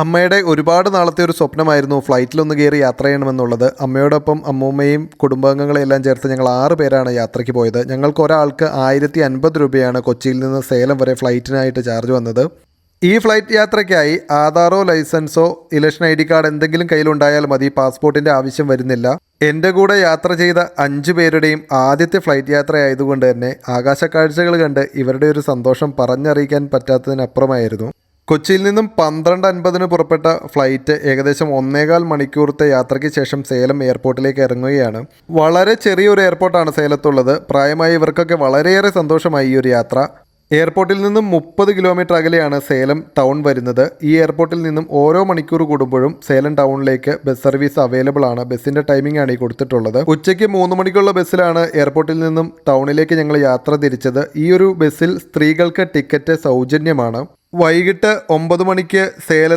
അമ്മയുടെ ഒരുപാട് നാളത്തെ ഒരു സ്വപ്നമായിരുന്നു ഫ്ലൈറ്റിലൊന്ന് കയറി യാത്ര ചെയ്യണമെന്നുള്ളത്. അമ്മയോടൊപ്പം അമ്മൂമ്മയും കുടുംബാംഗങ്ങളെ എല്ലാം ചേർത്ത് ഞങ്ങൾ ആറ് പേരാണ് യാത്രയ്ക്ക് പോയത്. ഞങ്ങൾക്ക് ഒരാൾക്ക് ആയിരത്തി അൻപത് രൂപയാണ് കൊച്ചിയിൽ നിന്ന് സേലം വരെ ഫ്ലൈറ്റിനായിട്ട് ചാർജ് വന്നത്. ഈ ഫ്ലൈറ്റ് യാത്രയ്ക്കായി ആധാറോ ലൈസൻസോ ഇലക്ഷൻ ഐ ഡി കാർഡ് എന്തെങ്കിലും കയ്യിലുണ്ടായാൽ മതി. പാസ്പോർട്ടിന്റെ ആവശ്യം വരുന്നില്ല. എന്റെ കൂടെ യാത്ര ചെയ്ത അഞ്ചു പേരുടെയും ആദ്യത്തെ ഫ്ലൈറ്റ് യാത്രയായതുകൊണ്ട് തന്നെ ആകാശക്കാഴ്ചകൾ കണ്ട് ഇവരുടെ ഒരു സന്തോഷം പറഞ്ഞറിയിക്കാൻ പറ്റാത്തതിനപ്പുറമായിരുന്നു. കൊച്ചിയിൽ നിന്നും പന്ത്രണ്ട് അൻപതിന് പുറപ്പെട്ട ഫ്ലൈറ്റ് ഏകദേശം ഒന്നേകാൽ മണിക്കൂറത്തെ യാത്രയ്ക്ക് ശേഷം സേലം എയർപോർട്ടിലേക്ക് ഇറങ്ങുകയാണ്. വളരെ ചെറിയൊരു എയർപോർട്ടാണ് സേലത്തുള്ളത്. പ്രായമായ ഇവർക്കൊക്കെ വളരെയേറെ സന്തോഷമായി ഈ ഒരു യാത്ര. എയർപോർട്ടിൽ നിന്നും മുപ്പത് കിലോമീറ്റർ അകലെയാണ് സേലം ടൗൺ വരുന്നത്. ഈ എയർപോർട്ടിൽ നിന്നും ഓരോ മണിക്കൂർ കൂടുമ്പോഴും സേലം ടൗണിലേക്ക് ബസ് സർവീസ് അവൈലബിൾ ആണ്. ബസ്സിന്റെ ടൈമിംഗ് ആണ് ഈ കൊടുത്തിട്ടുള്ളത്. ഉച്ചയ്ക്ക് മൂന്ന് മണിക്കുള്ള ബസ്സിലാണ് എയർപോർട്ടിൽ നിന്നും ടൗണിലേക്ക് ഞങ്ങൾ യാത്ര തിരിച്ചത്. ഈ ഒരു ബസ്സിൽ സ്ത്രീകൾക്ക് ടിക്കറ്റ് സൗജന്യമാണ്. വൈകിട്ട് ഒമ്പത് മണിക്ക് സേലം